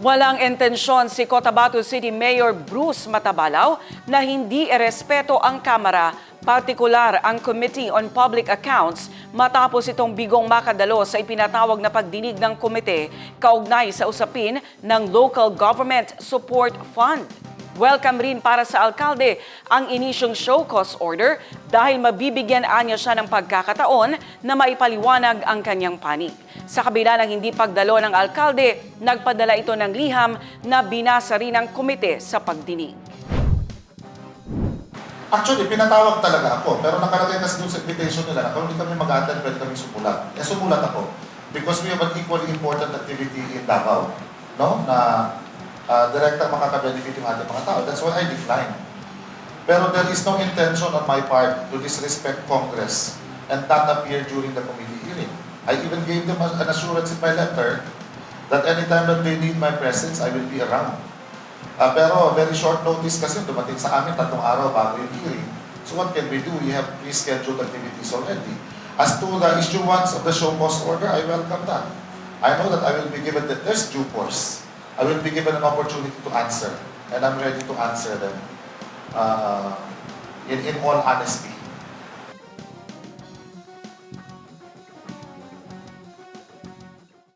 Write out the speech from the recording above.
Walang intensyon si Cotabato City Mayor Bruce Matabalaw na hindi erespeto ang Kamara, partikular ang Committee on Public Accounts matapos itong bigong makadalo sa ipinatawag na pagdinig ng komite kaugnay sa usapin ng Local Government Support Fund. Welcome rin para sa alkalde ang inisyong show cause order dahil mabibigyan anya siya ng pagkakataon na maipaliwanag ang kanyang panig. Sa kabila ng hindi pagdalo ng alkalde, nagpadala ito ng liham na binasa rin ng komite sa pagdinig. Actually, pinatawag talaga ako. Pero nakalagay kasi doon sa invitation nila na kung hindi kami mag-attend, pwede kami sumulat. Eh, sumulat ako. Because we have an equally important activity in Davao. No? Na uh, direktang makaka-benefit yung ating mga tao. That's why I declined. Pero there is no intention on my part to disrespect Congress and not appear during the committee hearing. I even gave them an assurance in my letter that anytime that they need my presence, I will be around. Ah, pero very short notice kasi dumating sa amin tatlong araw bago yung hearing. So what can we do? We have pre-scheduled activities already. As to the issuance of the show cause order, I welcome that. I know that I will be given the there's due course. I will be given an opportunity to answer, and I'm ready to answer them uh, in, in all honesty.